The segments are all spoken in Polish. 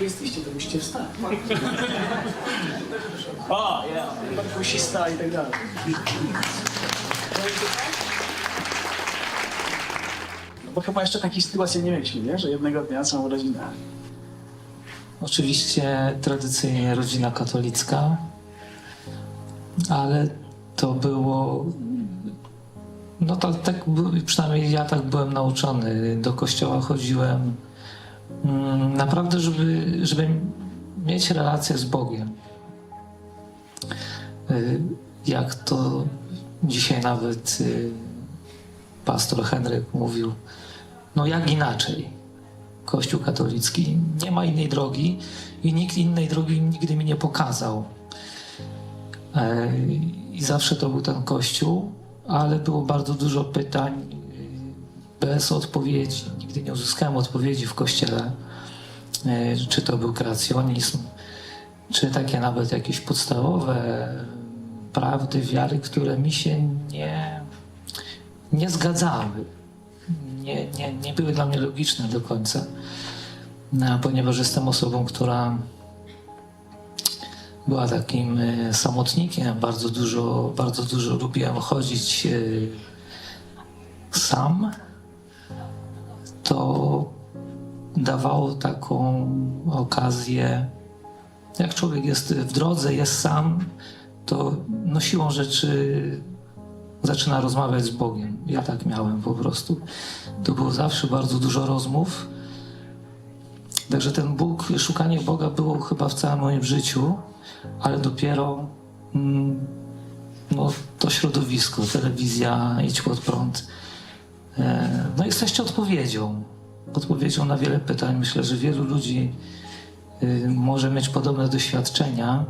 wy jesteście, to musicie wstać. O, ja, perkusista i tak dalej. No bo chyba jeszcze takiej sytuacji nie mieliśmy, nie? Że jednego dnia całą rodzinę. Oczywiście tradycyjnie rodzina katolicka, ale to było. No tak, tak przynajmniej ja tak byłem nauczony. Do kościoła chodziłem naprawdę, żeby, żeby mieć relację z Bogiem. Y, Jak to dzisiaj nawet y, pastor Henryk mówił, no jak inaczej. Kościół katolicki. Nie ma innej drogi i nikt innej drogi nigdy mi nie pokazał. E, I zawsze to był ten Kościół, ale było bardzo dużo pytań bez odpowiedzi. Nigdy nie uzyskałem odpowiedzi w Kościele, e, czy to był kreacjonizm, czy takie nawet jakieś podstawowe prawdy wiary, które mi się nie, nie zgadzały nie, nie, nie były dla mnie logiczne do końca, no, ponieważ jestem osobą, która była takim e, samotnikiem. Bardzo dużo, bardzo dużo lubiłem chodzić e, sam. To dawało taką okazję, jak człowiek jest w drodze, jest sam, to no siłą rzeczy zaczyna rozmawiać z Bogiem. Ja tak miałem po prostu. To było zawsze bardzo dużo rozmów. Także ten Bóg, szukanie Boga było chyba w całym moim życiu, ale dopiero mm, no, to środowisko, telewizja, idź pod prąd. E, no jesteście odpowiedzią. Odpowiedzią na wiele pytań. Myślę, że wielu ludzi y, może mieć podobne doświadczenia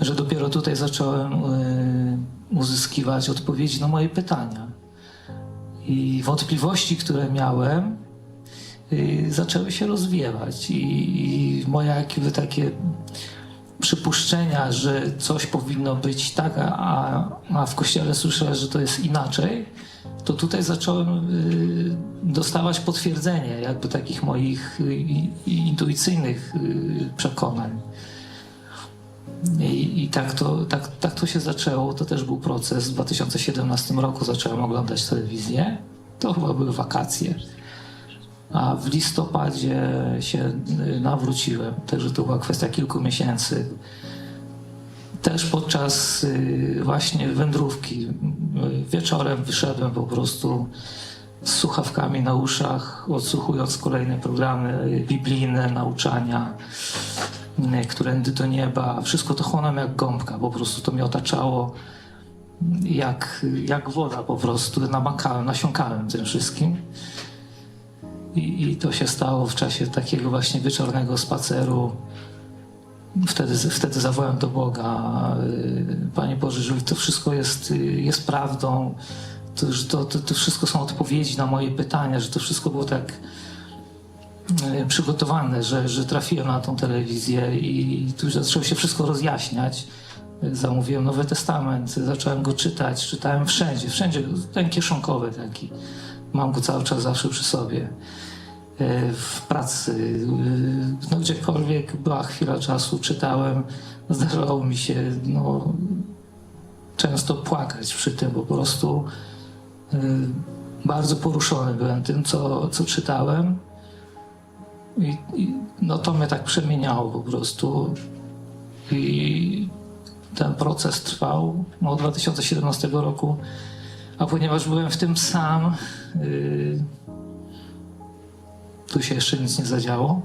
że dopiero tutaj zacząłem y, uzyskiwać odpowiedzi na moje pytania. I wątpliwości, które miałem, y, zaczęły się rozwiewać. I, moje jakby takie przypuszczenia, że coś powinno być tak, a, a w kościele słyszę, że to jest inaczej, to tutaj zacząłem y, dostawać potwierdzenie jakby takich moich y, intuicyjnych y, przekonań. I, i tak, to, tak, tak to się zaczęło. To też był proces. W 2017 roku zacząłem oglądać telewizję. To chyba były wakacje. A w listopadzie się nawróciłem. Także to była kwestia kilku miesięcy. Też podczas właśnie wędrówki. Wieczorem wyszedłem po prostu z słuchawkami na uszach, odsłuchując kolejne programy biblijne, nauczania y, którędy do nieba. Wszystko to chłonąłem jak gąbka, po prostu to mnie otaczało jak, jak woda po prostu. Namakałem, nasiąkałem tym wszystkim. I, I to się stało w czasie takiego właśnie wieczornego spaceru. Wtedy, wtedy zawołałem do Boga, y, Panie Boże, jeżeli to wszystko jest, y, jest prawdą, to, to, to, to wszystko są odpowiedzi na moje pytania, że to wszystko było tak e, przygotowane, że, że trafiłem na tą telewizję i tu zaczęło się wszystko rozjaśniać. Zamówiłem Nowy Testament, zacząłem go czytać, czytałem wszędzie, wszędzie, ten kieszonkowy taki. Mam go cały czas zawsze przy sobie. E, W pracy, e, no gdziekolwiek była chwila czasu, czytałem. Zdarzało mi się no, często płakać przy tym, po prostu e, bardzo poruszony byłem tym, co, co czytałem. I, I no to mnie tak przemieniało po prostu. I ten proces trwał no, od 2017 roku. A ponieważ byłem w tym sam, yy, tu się jeszcze nic nie zadziało.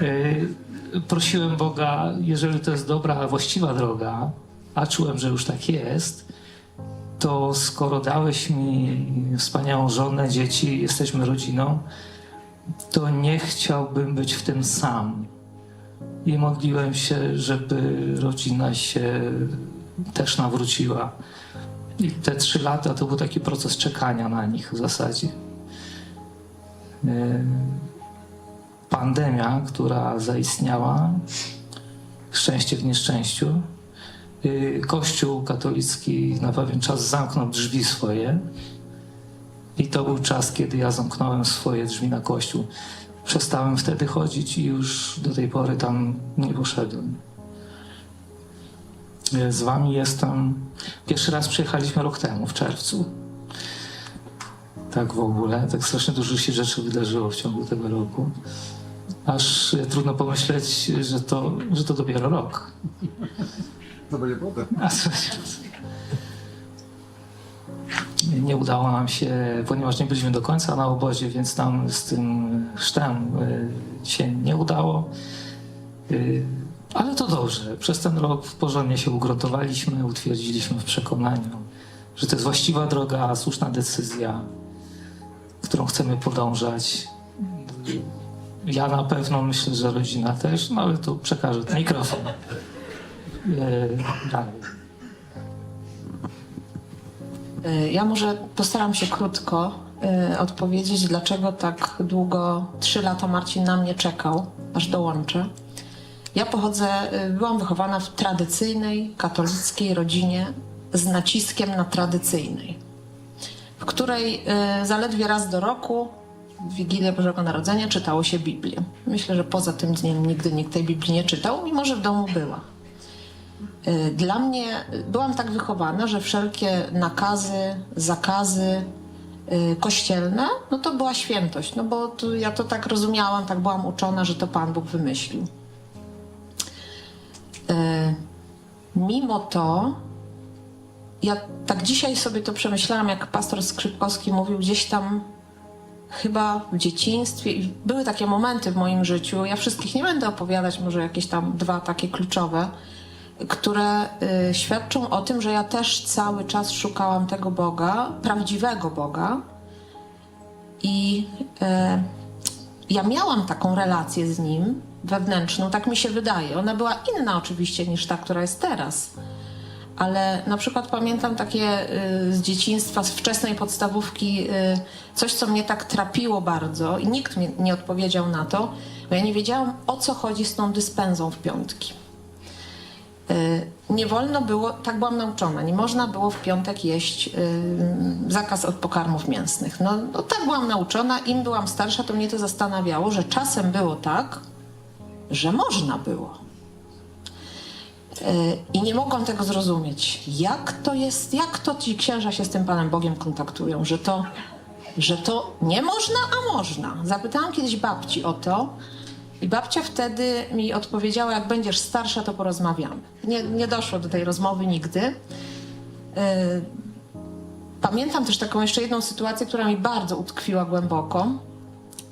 Yy, prosiłem Boga, jeżeli to jest dobra, właściwa droga, a czułem, że już tak jest, to skoro dałeś mi wspaniałą żonę, dzieci, jesteśmy rodziną, to nie chciałbym być w tym sam. I modliłem się, żeby rodzina się też nawróciła. I te trzy lata to był taki proces czekania na nich w zasadzie. E, Pandemia, która zaistniała, szczęście w nieszczęściu. e, Kościół katolicki na pewien czas zamknął drzwi swoje. I to był czas, kiedy ja zamknąłem swoje drzwi na kościół. przestałem wtedy chodzić i już do tej pory tam nie poszedłem. E, Z wami jestem. Pierwszy raz przyjechaliśmy rok temu, w czerwcu. Tak w ogóle. Tak strasznie dużo się rzeczy wydarzyło w ciągu tego roku. Aż e, trudno pomyśleć, że to, że to dopiero rok. To będzie potem. A co- Nie- udało nam się, ponieważ nie byliśmy do końca na obozie, więc nam z tym chrztem y, się nie udało. Y, Ale to dobrze. Przez ten rok porządnie się ugruntowaliśmy, utwierdziliśmy w przekonaniu, że to jest właściwa droga, słuszna decyzja, którą chcemy podążać. Ja na pewno myślę, że rodzina też, no ale to przekażę ten mikrofon. Y, Dalej. Y, Ja może postaram się krótko y, odpowiedzieć, dlaczego tak długo, trzy lata Marcin na mnie czekał, aż dołączę. Ja pochodzę, byłam wychowana w tradycyjnej, katolickiej rodzinie z naciskiem na tradycyjnej, w której y, zaledwie raz do roku, w Wigilię Bożego Narodzenia, czytało się Biblię. Myślę, że poza tym dniem nigdy nikt tej Biblii nie czytał, mimo że w domu była. Y, Dla mnie y, byłam tak wychowana, że wszelkie nakazy, zakazy kościelne, no to była świętość, no bo ja to tak rozumiałam, tak byłam uczona, że to Pan Bóg wymyślił. Mimo to, ja tak dzisiaj sobie to przemyślałam, jak pastor Skrzypkowski mówił, gdzieś tam chyba w dzieciństwie były takie momenty w moim życiu, ja wszystkich nie będę opowiadać, może jakieś tam dwa takie kluczowe, które y, świadczą o tym, że ja też cały czas szukałam tego Boga, prawdziwego Boga. I y, ja miałam taką relację z Nim wewnętrzną, tak mi się wydaje. Ona była inna oczywiście niż ta, która jest teraz. Ale na przykład pamiętam takie y, z dzieciństwa, z wczesnej podstawówki, y, coś, co mnie tak trapiło bardzo i nikt mi nie odpowiedział na to, bo ja nie wiedziałam, o co chodzi z tą dyspensą w piątki. Y, Nie wolno było, tak byłam nauczona, nie można było w piątek jeść zakaz od pokarmów mięsnych. No, no tak byłam nauczona, im byłam starsza, to mnie to zastanawiało, że czasem było tak, że można było. I nie mogłam tego zrozumieć. Jak to jest, jak to ci księża się z tym Panem Bogiem kontaktują, że to, że to nie można, a można. Zapytałam kiedyś babci o to i babcia wtedy mi odpowiedziała, jak będziesz starsza, to porozmawiamy. Nie, nie doszło do tej rozmowy nigdy. Y, Pamiętam też taką jeszcze jedną sytuację, która mi bardzo utkwiła głęboko.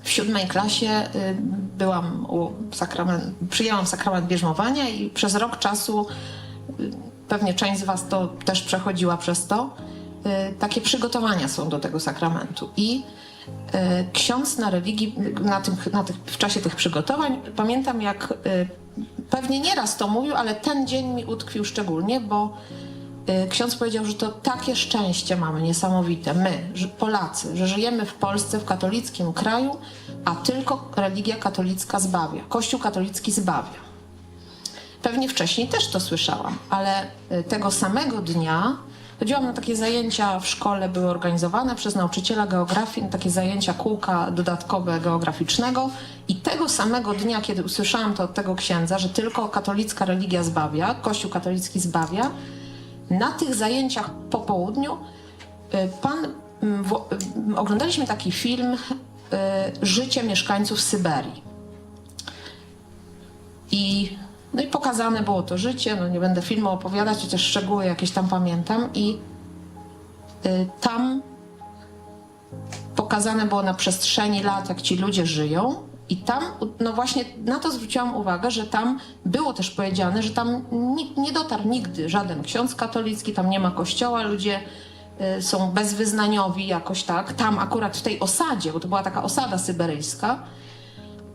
W siódmej klasie y, byłam u sakrament, przyjęłam sakrament bierzmowania i przez rok czasu, y, pewnie część z Was to też przechodziła przez to, y, takie przygotowania są do tego sakramentu. I ksiądz na religii, na tym, na tych, w czasie tych przygotowań, pamiętam jak pewnie nieraz to mówił, ale ten dzień mi utkwił szczególnie, bo ksiądz powiedział, że to takie szczęście mamy niesamowite, my, Polacy, że żyjemy w Polsce, w katolickim kraju, a tylko religia katolicka zbawia, Kościół katolicki zbawia. Pewnie wcześniej też to słyszałam, ale y, tego samego dnia chodziłam na takie zajęcia w szkole, były organizowane przez nauczyciela geografii, takie zajęcia kółka dodatkowe geograficznego. I tego samego dnia, kiedy usłyszałam to od tego księdza, że tylko katolicka religia zbawia, Kościół katolicki zbawia, na tych zajęciach po południu y, pan, mm, y, oglądaliśmy taki film y, Życie mieszkańców Syberii. I, no i pokazane było to życie, no nie będę filmu opowiadać, chociaż szczegóły jakieś tam pamiętam i y, tam pokazane było na przestrzeni lat, jak ci ludzie żyją i tam, no właśnie na to zwróciłam uwagę, że tam było też powiedziane, że tam nikt nie dotarł nigdy żaden ksiądz katolicki, tam nie ma kościoła, ludzie y, są bezwyznaniowi jakoś tak, tam akurat w tej osadzie, bo to była taka osada syberyjska,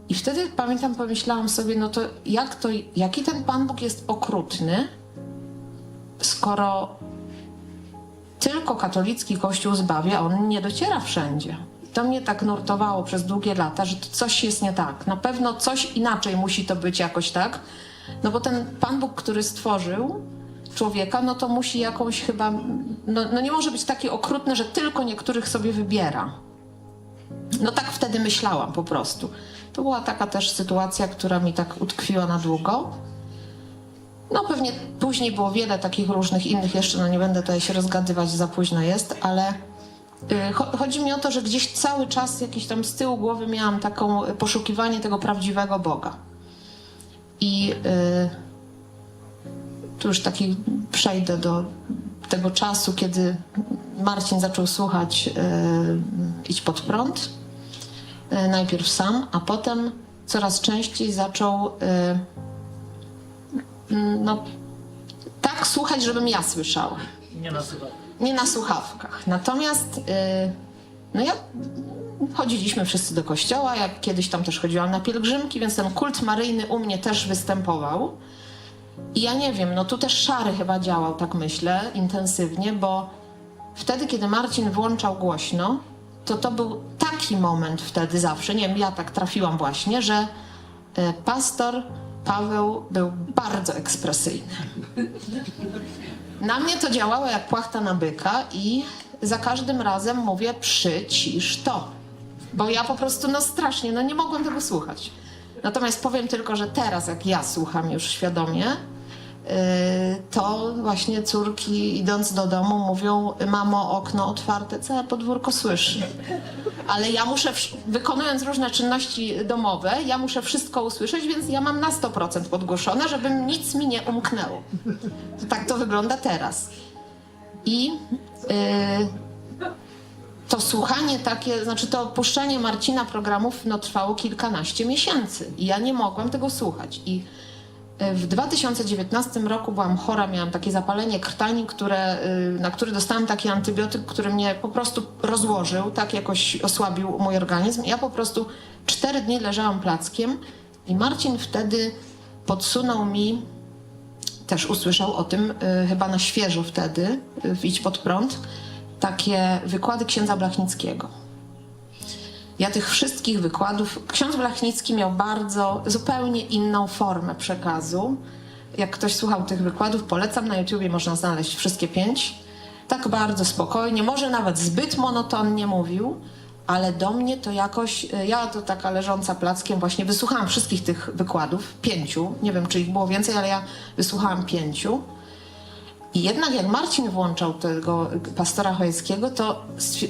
i wtedy pamiętam, pomyślałam sobie, no to jak to, jaki ten Pan Bóg jest okrutny, skoro tylko katolicki kościół zbawia, on nie dociera wszędzie. To mnie tak nurtowało przez długie lata, że coś jest nie tak. Na pewno coś inaczej musi to być jakoś tak. No bo ten Pan Bóg, który stworzył człowieka, no to musi jakąś chyba. No, no nie może być taki okrutny, że tylko niektórych sobie wybiera. No tak wtedy myślałam po prostu. To była taka też sytuacja, która mi tak utkwiła na długo. No pewnie później było wiele takich różnych innych jeszcze, no nie będę tutaj się rozgadywać, za późno jest, ale chodzi mi o to, że gdzieś cały czas jakiś tam z tyłu głowy miałam taką y, poszukiwanie tego prawdziwego Boga. I y, tu już taki przejdę do tego czasu, kiedy Marcin zaczął słuchać y, Idź pod prąd. Y, najpierw sam, a potem coraz częściej zaczął y, no, tak słuchać, żebym ja słyszała. Nie nasuwa. Nie na słuchawkach. Natomiast y, no ja chodziliśmy wszyscy do kościoła, ja kiedyś tam też chodziłam na pielgrzymki, więc ten kult maryjny u mnie też występował. I ja nie wiem, no tu też szary chyba działał, tak myślę, intensywnie, bo wtedy, kiedy Marcin włączał głośno, to to był taki moment wtedy zawsze, nie wiem, ja tak trafiłam właśnie, że y, pastor Paweł był bardzo ekspresyjny. Na mnie to działało jak płachta na byka i za każdym razem mówię przycisz to. Bo ja po prostu no strasznie, no nie mogłam tego słuchać. Natomiast powiem tylko, że teraz jak ja słucham już świadomie, to właśnie córki idąc do domu mówią mamo okno otwarte, całe podwórko słyszy. Ale ja muszę, wykonując różne czynności domowe, ja muszę wszystko usłyszeć, więc ja mam na 100% podgłoszone, żeby nic mi nie umknęło. To tak to wygląda teraz. I yy, to słuchanie takie, znaczy to opuszczanie Marcina programów no, trwało kilkanaście miesięcy i ja nie mogłam tego słuchać. I w 2019 roku byłam chora, miałam takie zapalenie krtani, które, yy, na które dostałam taki antybiotyk, który mnie po prostu rozłożył, tak jakoś osłabił mój organizm. Ja po prostu cztery dni leżałam plackiem i Marcin wtedy podsunął mi też usłyszał o tym y, chyba na świeżo wtedy, y, w Idź pod prąd, takie wykłady księdza Blachnickiego. Ja tych wszystkich wykładów, ksiądz Blachnicki miał bardzo, zupełnie inną formę przekazu. Jak ktoś słuchał tych wykładów, polecam, na YouTubie można znaleźć wszystkie pięć. Tak bardzo spokojnie, może nawet zbyt monotonnie mówił, ale do mnie to jakoś, y, ja to taka leżąca plackiem właśnie wysłuchałam wszystkich tych wykładów, pięciu, nie wiem czy ich było więcej, ale ja wysłuchałam pięciu. I jednak jak Marcin włączał tego pastora Chojeckiego, to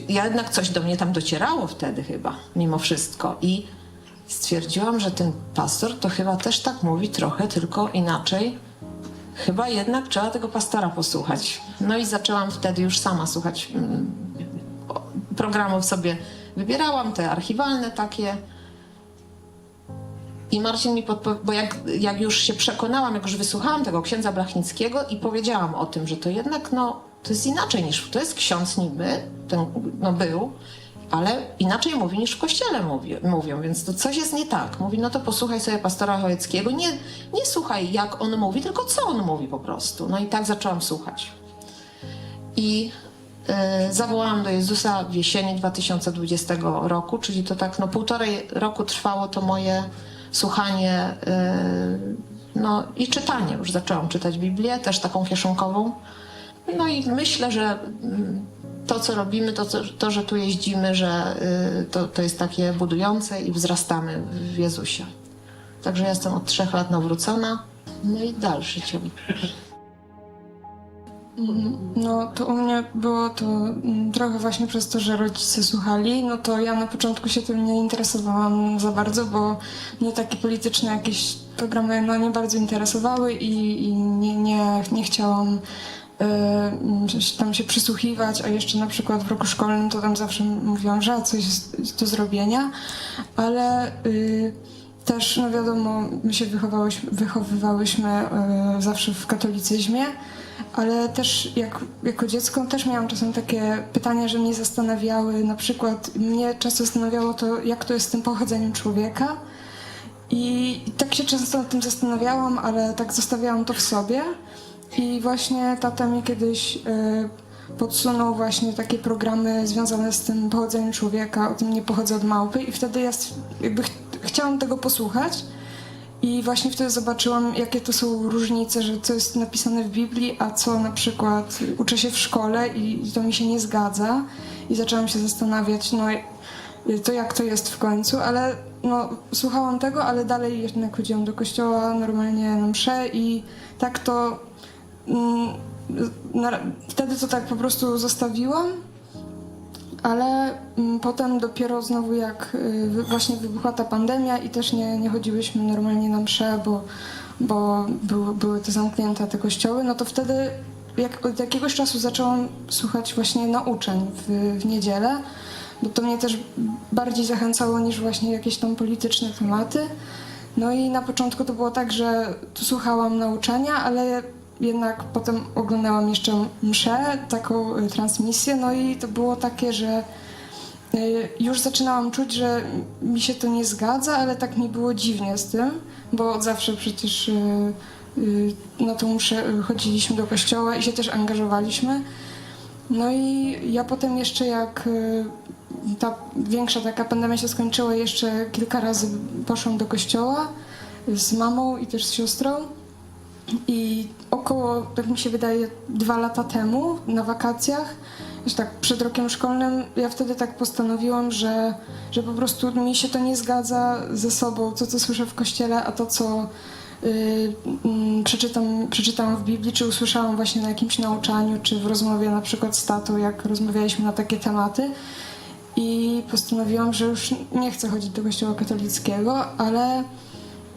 ja jednak coś do mnie tam docierało wtedy chyba, mimo wszystko. I stwierdziłam, że ten pastor to chyba też tak mówi trochę, tylko inaczej. Chyba jednak trzeba tego pastora posłuchać. No i zaczęłam wtedy już sama słuchać mm, programów sobie wybierałam, te archiwalne takie. I Marcin mi podpowiedział, bo jak, jak już się przekonałam, jak już wysłuchałam tego księdza Blachnickiego i powiedziałam o tym, że to jednak no, to jest inaczej niż, to jest ksiądz niby, ten no był, ale inaczej mówi niż w kościele mówi, mówią, więc to coś jest nie tak. Mówi, no to posłuchaj sobie pastora Chojeckiego, nie, nie słuchaj jak on mówi, tylko co on mówi po prostu. No i tak zaczęłam słuchać. I y, zawołałam do Jezusa w jesieni 2020 roku, czyli to tak no półtorej roku trwało to moje słuchanie y, no i czytanie. Już zaczęłam czytać Biblię, też taką kieszonkową. No i myślę, że mm, to, co robimy, to, to że tu jeździmy, że y, to, to jest takie budujące i wzrastamy w Jezusie. Także ja jestem od trzech lat nawrócona. No i dalszy ciąg. No to u mnie było to mm, trochę właśnie przez to, że rodzice słuchali, no to ja na początku się tym nie interesowałam za bardzo, bo mnie takie polityczne jakieś programy no nie bardzo interesowały i, i nie, nie, nie chciałam y, tam się przysłuchiwać, a jeszcze na przykład w roku szkolnym to tam zawsze mówiłam, że coś jest do zrobienia, ale y, też, no wiadomo, my się wychowywałyśmy y, zawsze w katolicyzmie, ale też jak, jako dziecko też miałam czasem takie pytania, że mnie zastanawiały, na przykład mnie często zastanawiało to, jak to jest z tym pochodzeniem człowieka. I, tak się często nad tym zastanawiałam, ale tak zostawiałam to w sobie. I właśnie tata mi kiedyś y, podsunął właśnie takie programy związane z tym pochodzeniem człowieka, o tym nie pochodzę od małpy i wtedy ja jakby ch- chciałam tego posłuchać. I właśnie wtedy zobaczyłam, jakie to są różnice, że co jest napisane w Biblii, a co na przykład uczę się w szkole i to mi się nie zgadza. I zaczęłam się zastanawiać, no to jak to jest w końcu, ale no, słuchałam tego, ale dalej jednak chodziłam do kościoła normalnie na msze i tak to mm, na, wtedy to tak po prostu zostawiłam, ale mm, potem dopiero znowu jak y, właśnie wybuchła ta pandemia i też nie, nie chodziłyśmy normalnie na msze, bo, bo były, były te zamknięte te kościoły, no to wtedy jak, od jakiegoś czasu zaczęłam słuchać właśnie nauczeń w, w niedzielę, bo to mnie też bardziej zachęcało niż właśnie jakieś tam polityczne tematy. No i na początku to było tak, że tu słuchałam nauczania, ale jednak potem oglądałam jeszcze mszę, taką y, transmisję, no i to było takie, że y, już zaczynałam czuć, że mi się to nie zgadza, ale tak mi było dziwnie z tym, bo od zawsze przecież y, na tą mszę chodziliśmy do kościoła i się też angażowaliśmy. No i ja potem jeszcze jak ta większa taka pandemia się skończyła, jeszcze kilka razy poszłam do kościoła z mamą i też z siostrą. I około, tak mi się wydaje, dwa lata temu na wakacjach, już tak przed rokiem szkolnym, ja wtedy tak postanowiłam, że, że po prostu mi się to nie zgadza ze sobą, to co słyszę w kościele, a to co y, mm, przeczytam, przeczytałam w Biblii, czy usłyszałam właśnie na jakimś nauczaniu, czy w rozmowie na przykład z tatą, jak rozmawialiśmy na takie tematy. I postanowiłam, że już nie chcę chodzić do kościoła katolickiego, ale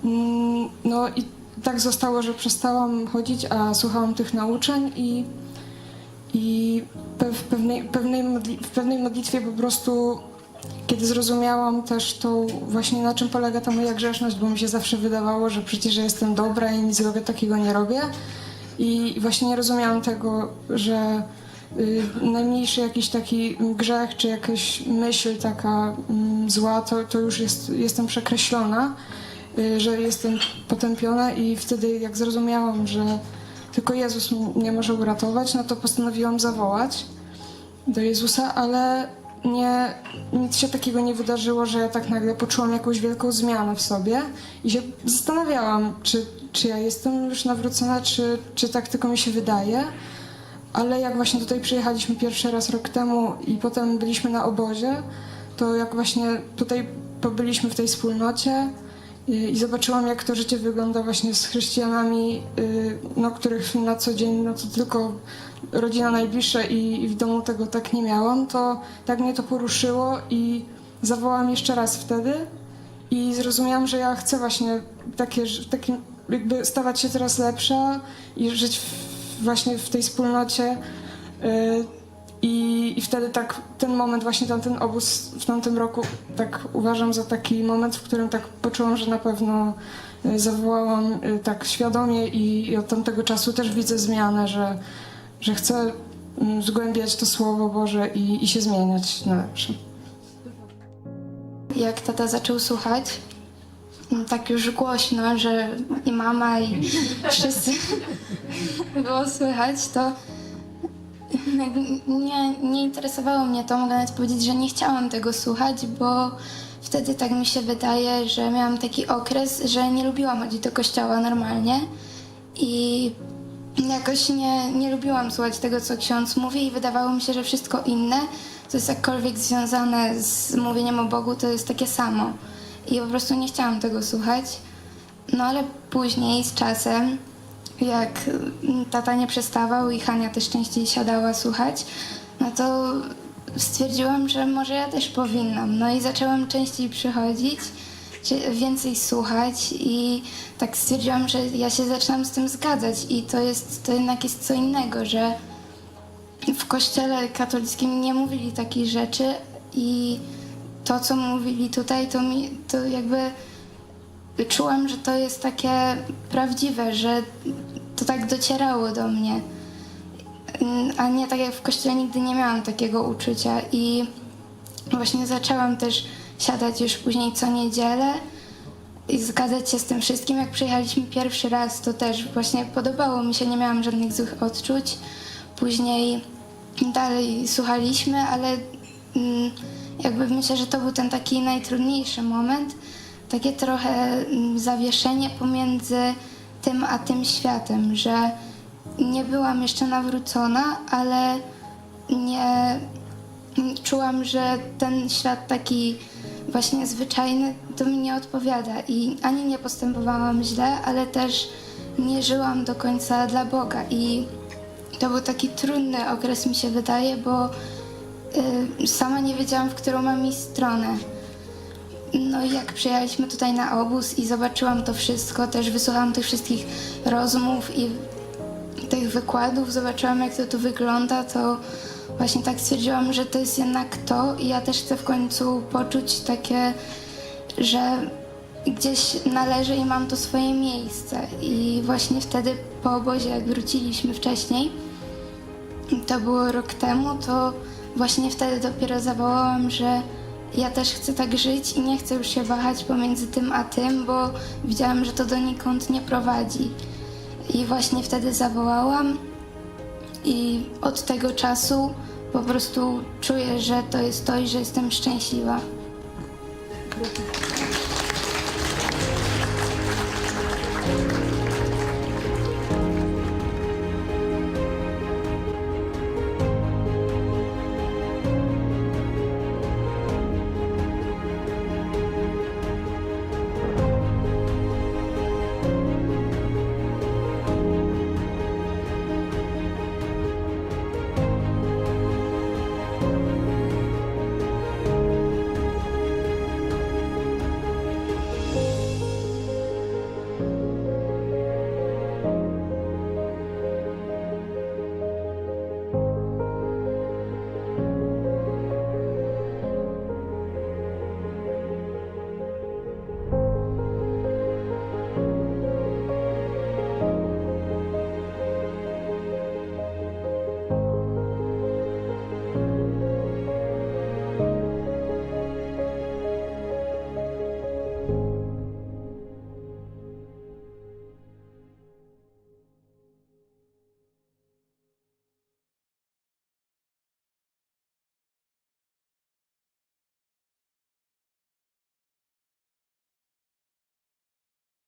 Mm, No i tak zostało, że przestałam chodzić, a słuchałam tych nauczeń i, i w, pewnej, pewnej modli- w pewnej modlitwie po prostu, kiedy zrozumiałam też tą właśnie na czym polega ta moja grzeszność, bo mi się zawsze wydawało, że przecież jestem dobra i nic złego takiego nie robię. I właśnie nie rozumiałam tego, że y, najmniejszy jakiś taki grzech, czy jakaś myśl taka mm, zła, to, to już jest, jestem przekreślona y, że jestem potępiona i wtedy jak zrozumiałam, że tylko Jezus mnie może uratować, no to postanowiłam zawołać do Jezusa, ale nie, nic się takiego nie wydarzyło, że ja tak nagle poczułam jakąś wielką zmianę w sobie i się zastanawiałam, czy, czy ja jestem już nawrócona, czy, czy tak tylko mi się wydaje. Ale jak właśnie tutaj przyjechaliśmy pierwszy raz rok temu i potem byliśmy na obozie, to jak właśnie tutaj pobyliśmy w tej wspólnocie i, zobaczyłam, jak to życie wygląda właśnie z chrześcijanami, y, no, których na co dzień no, to tylko rodzina najbliższa i, i w domu tego tak nie miałam, to tak mnie to poruszyło i zawołałam jeszcze raz wtedy i zrozumiałam, że ja chcę właśnie takie, takim, jakby stawać się coraz lepsza i żyć w, właśnie w tej wspólnocie. I, I wtedy tak, ten moment, właśnie tamten obóz w tamtym roku, tak uważam za taki moment, w którym tak poczułam, że na pewno y, zawołałam y, tak świadomie i, i od tamtego czasu też widzę zmianę, że, że chcę mm, zgłębiać to Słowo Boże i, i się zmieniać na lepsze. jak tata zaczął słuchać, mm, tak już głośno, że i mama, i wszyscy było słychać, to nie, nie interesowało mnie to. Mogę nawet powiedzieć, że nie chciałam tego słuchać, bo wtedy tak mi się wydaje, że miałam taki okres, że nie lubiłam chodzić do kościoła normalnie i jakoś nie, nie lubiłam słuchać tego, co ksiądz mówi i wydawało mi się, że wszystko inne, co jest jakkolwiek związane z mówieniem o Bogu, to jest takie samo. I po prostu nie chciałam tego słuchać. No ale później, z czasem, jak tata nie przestawał i Hania też częściej siadała słuchać, no to stwierdziłam, że może ja też powinnam. No i zaczęłam częściej przychodzić, więcej słuchać i tak stwierdziłam, że ja się zaczynam z tym zgadzać i to jest, to jednak jest co innego, że w kościele katolickim nie mówili takich rzeczy i to, co mówili tutaj, to mi, to jakby czułam, że to jest takie prawdziwe, że to tak docierało do mnie. A nie tak jak w kościele nigdy nie miałam takiego uczucia i właśnie zaczęłam też siadać już później co niedzielę i zgadzać się z tym wszystkim. Jak przyjechaliśmy pierwszy raz, to też właśnie podobało mi się, nie miałam żadnych złych odczuć. Później dalej słuchaliśmy, ale mm, jakby myślę, że to był ten taki najtrudniejszy moment. Takie trochę mm, zawieszenie pomiędzy tym a tym światem, że nie byłam jeszcze nawrócona, ale nie czułam, że ten świat taki właśnie zwyczajny to mi nie odpowiada i ani nie postępowałam źle, ale też nie żyłam do końca dla Boga i to był taki trudny okres mi się wydaje, bo y, sama nie wiedziałam, w którą mam iść stronę. No jak przyjechaliśmy tutaj na obóz i zobaczyłam to wszystko, też wysłuchałam tych wszystkich rozmów i tych wykładów, zobaczyłam jak to tu wygląda, to właśnie tak stwierdziłam, że to jest jednak to i ja też chcę w końcu poczuć takie, że gdzieś należy i mam to swoje miejsce. I właśnie wtedy po obozie, jak wróciliśmy wcześniej, to było rok temu, to właśnie wtedy dopiero zawołałam, że ja też chcę tak żyć i nie chcę już się wahać pomiędzy tym a tym, bo widziałam, że to donikąd nie prowadzi. I właśnie wtedy zawołałam i od tego czasu po prostu czuję, że to jest to i że jestem szczęśliwa.